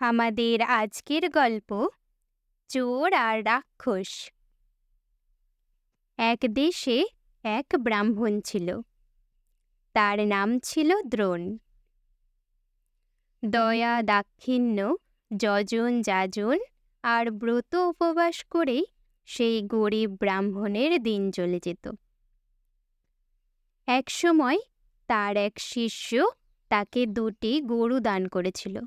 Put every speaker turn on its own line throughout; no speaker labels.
আমাদের আজকের গল্প চোর আর রাক্ষস। এক দেশে এক ব্রাহ্মণ ছিল। তার নাম ছিল দ্রোণ। দয়া, দাক্ষিণ্য, যজন, যাজন আর ব্রত উপবাস করেই সেই গরিব ব্রাহ্মণের দিন চলে যেত। একসময় তার এক শিষ্য তাকে দুটি গরু দান করেছিল।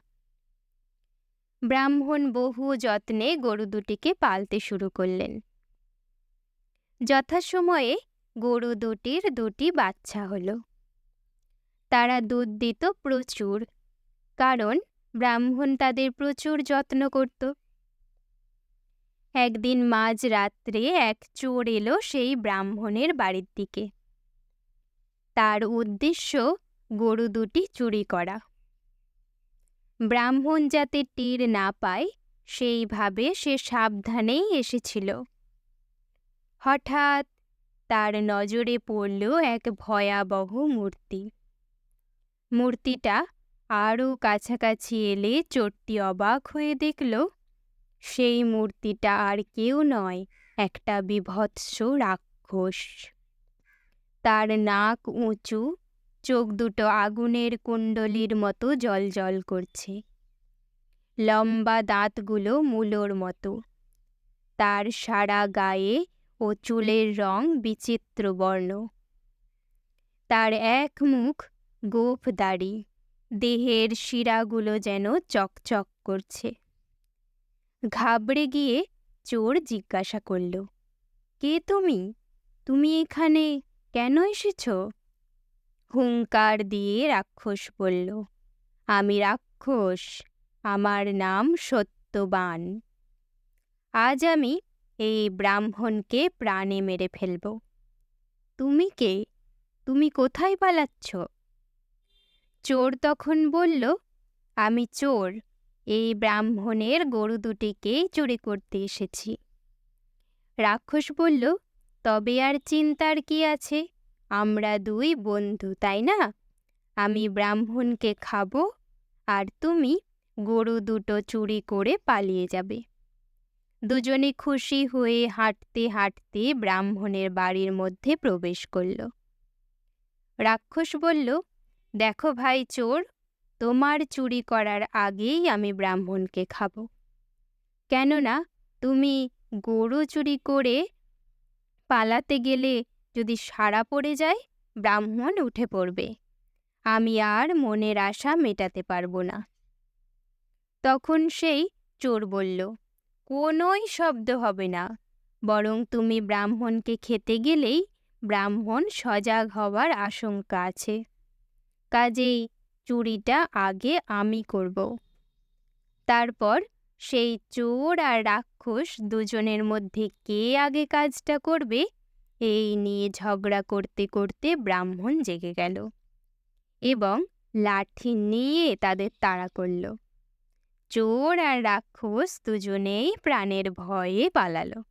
ব্রাহ্মণ বহু যত্নে গরু দুটিকে পালতে শুরু করলেন। যথাসময়ে গরু দুটির দুটি বাচ্চা হলো। তারা দুধ দিত প্রচুর, কারণ ব্রাহ্মণ তাদের প্রচুর যত্ন করত। একদিন মাঝ রাত্রে এক চোর এলো সেই ব্রাহ্মণের বাড়ির দিকে। তার উদ্দেশ্য গরু দুটি চুরি করা। ব্রাহ্মণ যাতে তীর না পায়, সেইভাবে সে সাবধানেই এসেছিল। হঠাৎ তার নজরে পড়ল এক ভয়াবহ মূর্তি। মূর্তিটা আরও কাছাকাছি এলে চোরটি অবাক হয়ে দেখল, সেই মূর্তিটা আর কেউ নয়, একটা বিভৎস রাক্ষস। তার নাক উঁচু চোখ দুটো আগুনের কুণ্ডলির মতো জল জল করছে। লম্বা দাঁতগুলো মূলোর মতো। তার সারা গায়ে ও চুলের রং বিচিত্র বর্ণ। তার এক মুখ গোফ দাড়ি, দেহের শিরাগুলো যেন চকচক করছে। ঘাবড়ে গিয়ে চোর জিজ্ঞাসা করল, কে তুমি? তুমি এখানে কেন এসেছ? হুঙ্কার দিয়ে রাক্ষস বলল, আমি রাক্ষস, আমার নাম সত্যবান। আজ আমি এই ব্রাহ্মণকে প্রাণে মেরে ফেলব। তুমি কে? তুমি কোথায় পালাচ্ছ? চোর তখন বলল, আমি চোর, এই ব্রাহ্মণের গরু দুটিকেই চুরি করতে এসেছি। রাক্ষস বলল, তবে আর চিন্তার কি আছে? আমরা দুই বন্ধু তাই না? আমি ব্রাহ্মণকে খাব আর তুমি গরু দুটো চুরি করে পালিয়ে যাবে। দুজনে খুশি হয়ে হাঁটতে হাঁটতে ব্রাহ্মণের বাড়ির মধ্যে প্রবেশ করল। রাক্ষস বলল দেখো ভাই চোর তোমার চুরি করার আগেই আমি ব্রাহ্মণকে খাব। কেননা তুমি গরু চুরি করে পালাতে গেলে যদি সারা পড়ে যায়, ব্রাহ্মণ উঠে পড়বে। আমি আর মনের আশা মেটাতে পারব না। তখন সেই চোর বলল, কোনোই শব্দ হবে না। বরং তুমি ব্রাহ্মণকে খেতে গেলেই ব্রাহ্মণ সজাগ হওয়ার আশঙ্কা আছে। কাজেই চুরিটা আগে আমি করব তারপর সেই চোর আর রাক্ষস দুজনের মধ্যে কে আগে কাজটা করবে এই নিয়ে ঝগড়া করতে করতে ব্রাহ্মণ জেগে গেল এবং লাঠি নিয়ে তাদের তাড়া করল। চোর আর রাক্ষস দুজনেই প্রাণের ভয়ে পালালো।